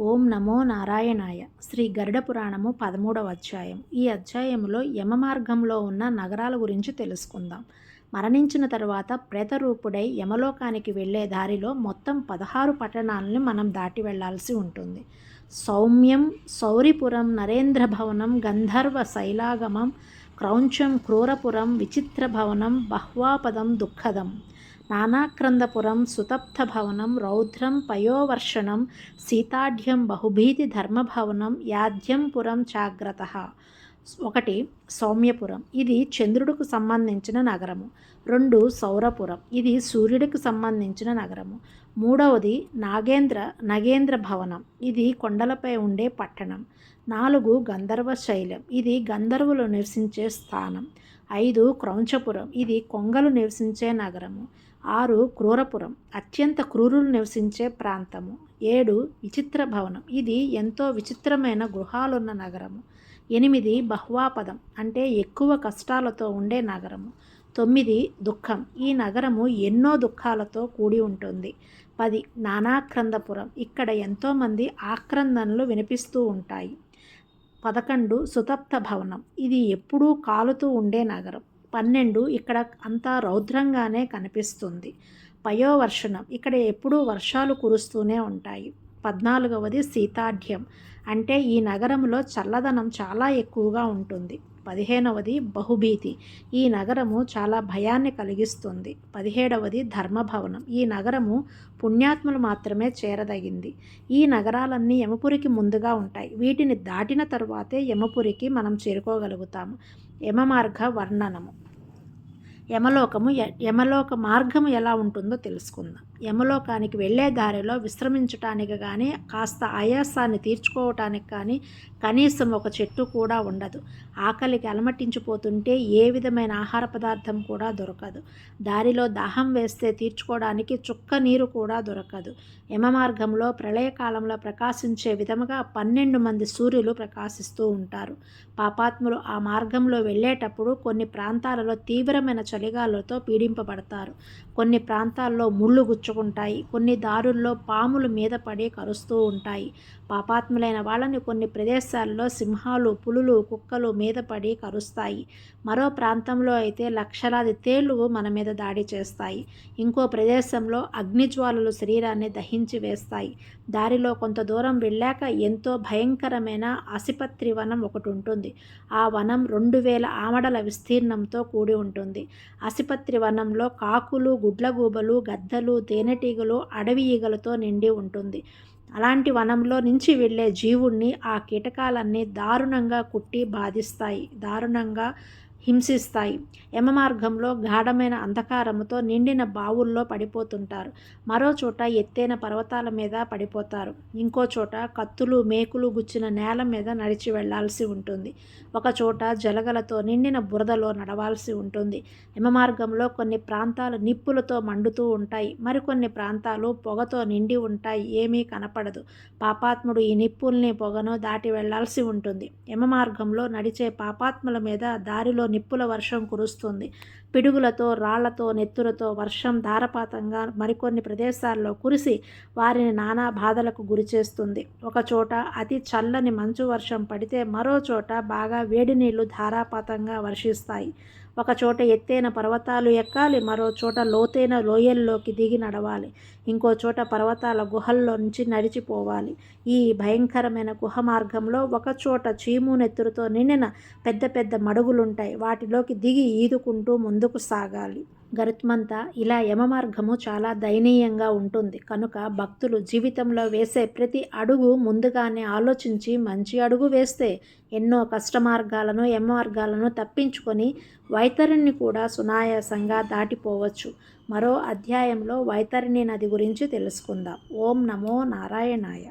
ఓం నమో నారాయణాయ. శ్రీ గరుడ పురాణము పదమూడవ అధ్యాయం. ఈ అధ్యాయంలో యమ మార్గంలో ఉన్న నగరాల గురించి తెలుసుకుందాం. మరణించిన తర్వాత ప్రేతరూపుడై యమలోకానికి వెళ్ళే దారిలో మొత్తం పదహారు పట్టణాలని మనం దాటి వెళ్ళాల్సి ఉంటుంది. సౌమ్యం సౌరిపురం నరేంద్ర భవనం గంధర్వ శైలాగమం క్రౌంచం క్రూరపురం విచిత్ర భవనం బహ్వాపదం దుఃఖదం. నానాక్రందపురం సుతప్తభవనం రౌద్రం పయోవర్షణం సీతాఢ్యం బహుభీతి ధర్మభవనం యాధ్యంపురం జాగ్రత్త ఒకటి సౌమ్యపురం. ఇది చంద్రుడికి సంబంధించిన నగరము. రెండు సౌరపురం. ఇది సూర్యుడికి సంబంధించిన నగరము. మూడవది నాగేంద్ర నగేంద్ర భవనం. ఇది కొండలపై ఉండే పట్టణం. నాలుగు గంధర్వ శైలం. ఇది గంధర్వులు నివసించే స్థానం. ఐదు క్రౌంచపురం. ఇది కొంగలు నివసించే నగరము. ఆరు క్రూరపురం. అత్యంత క్రూరులు నివసించే ప్రాంతము. ఏడు విచిత్ర భవనం. ఇది ఎంతో విచిత్రమైన గృహాలున్న నగరము. ఎనిమిది బహ్వాపదం అంటే ఎక్కువ కష్టాలతో ఉండే నగరము. తొమ్మిది దుఃఖం ఈ నగరము ఎన్నో దుఃఖాలతో కూడి ఉంటుంది. పది నానాక్రందపురం ఇక్కడ ఎంతోమంది ఆక్రందనలు వినిపిస్తూ ఉంటాయి. పదకొండు సుతప్త భవనం ఇది ఎప్పుడూ కాలుతూ ఉండే నగరం. పన్నెండు ఇక్కడ అంతా రౌద్రంగానే కనిపిస్తుంది. పయోవర్షణం ఇక్కడ ఎప్పుడూ వర్షాలు కురుస్తూనే ఉంటాయి. పద్నాలుగవది శీతాఢ్యం అంటే ఈ నగరంలో చల్లదనం చాలా ఎక్కువగా ఉంటుంది. పదిహేనవది బహుభీతి. ఈ నగరము చాలా భయాన్ని కలిగిస్తుంది. పదిహేడవది ధర్మభవనం. ఈ నగరము పుణ్యాత్ములు మాత్రమే చేరదగింది. ఈ నగరాలన్నీ యమపురికి ముందుగా ఉంటాయి. వీటిని దాటిన తరువాతే యమపురికి మనం చేరుకోగలుగుతాము. యమమార్గ వర్ణనము. యమలోకము యమలోక మార్గము ఎలా ఉంటుందో తెలుసుకుందాం. యమలోకానికి వెళ్ళే దారిలో విశ్రమించటానికి కానీ కాస్త ఆయాసాన్ని తీర్చుకోవటానికి కానీ కనీసం ఒక చెట్టు కూడా ఉండదు. ఆకలికి అలమటించిపోతుంటే ఏ విధమైన ఆహార పదార్థం కూడా దొరకదు. దారిలో దాహం వేస్తే తీర్చుకోవడానికి చుక్క నీరు కూడా దొరకదు. యమ మార్గంలో ప్రళయకాలంలో ప్రకాశించే విధముగా పన్నెండు మంది సూర్యులు ప్రకాశిస్తూ ఉంటారు. పాపాత్ములు ఆ మార్గంలో వెళ్ళేటప్పుడు కొన్ని ప్రాంతాలలో తీవ్రమైన చలిగాలతో పీడింపబడతారు. కొన్ని ప్రాంతాల్లో ముళ్ళు గుచ్చుకుంటాయి కొన్ని దారుల్లో పాములు మీద పడి కరుస్తూ ఉంటాయి. పాపాత్ములైన వాళ్ళని కొన్ని ప్రదేశాల్లో సింహాలు పులులు కుక్కలు మీద పడి కరుస్తాయి. మరో ప్రాంతంలో అయితే లక్షలాది తేళ్ళు మన మీద దాడి చేస్తాయి. ఇంకో ప్రదేశంలో అగ్నిజ్వాలలు శరీరాన్ని దహించి వేస్తాయి. దారిలో కొంత దూరం వెళ్ళాక ఎంతో భయంకరమైన అసిపత్రి వనం ఒకటి ఉంటుంది. ఆ వనం రెండు వేల ఆమడల విస్తీర్ణంతో కూడి ఉంటుంది. అసిపత్రి వనంలో కాకులు గుడ్లగూబలు గద్దలు తేనెటీగలు అడవి ఈగలతో నిండి ఉంటుంది. అలాంటి వనంలో నుంచి వెళ్ళే జీవుణ్ణి ఆ కీటకాలన్నీ దారుణంగా కుట్టి బాధిస్తాయి. దారుణంగా హింసిస్తాయి. యమ మార్గంలో గాఢమైన అంధకారముతో నిండిన బావుల్లో పడిపోతుంటారు. మరో చోట ఎత్తైన పర్వతాల మీద పడిపోతారు. ఇంకో చోట కత్తులు మేకులు గుచ్చిన నేల మీద నడిచి వెళ్ళాల్సి ఉంటుంది. ఒక చోట జలగలతో నిండిన బురదలో నడవాల్సి ఉంటుంది. యమ మార్గంలో కొన్ని ప్రాంతాలు నిప్పులతో మండుతూ ఉంటాయి. మరికొన్ని ప్రాంతాలు పొగతో నిండి ఉంటాయి. ఏమీ కనపడదు. పాపాత్ముడు ఈ నిప్పుల్ని పొగను దాటి వెళ్ళాల్సి ఉంటుంది. యమ మార్గంలో నడిచే పాపాత్ముల మీద దారిలో నిప్పుల వర్షం కురుస్తుంది. పిడుగులతో రాళ్ళతో నెత్తులతో వర్షం ధారపాతంగా మరికొన్ని ప్రదేశాల్లో కురిసి వారిని నానా బాధలకు గురిచేస్తుంది ఒకచోట అతి చల్లని మంచు వర్షం పడితే మరో చోట బాగా వేడి నీళ్ళు ధారాపాతంగా వర్షిస్తాయి. ఒక చోట ఎత్తైన పర్వతాలు ఎక్కాలి మరో చోట లోతైన లోయల్లోకి దిగి నడవాలి. ఇంకో చోట పర్వతాల గుహల్లో నుంచి నడిచిపోవాలి. ఈ భయంకరమైన గుహ మార్గంలో ఒక చోట చీము నెత్తురుతో నిండిన పెద్ద పెద్ద మడుగులుంటాయి. వాటిలోకి దిగి ఈదుకుంటూ ముందు ముందుకు సాగాలి. గరుత్మంత ఇలా యమ మార్గము చాలా దయనీయంగా ఉంటుంది. కనుక భక్తులు జీవితంలో వేసే ప్రతి అడుగు ముందుగానే ఆలోచించి మంచి అడుగు వేస్తే ఎన్నో కష్ట మార్గాలను యమ మార్గాలను తప్పించుకొని వైతరిని కూడా సునాయాసంగా దాటిపోవచ్చు. మరో అధ్యాయంలో వైతరిణి నది గురించి తెలుసుకుందాం. ఓం నమో నారాయణాయ.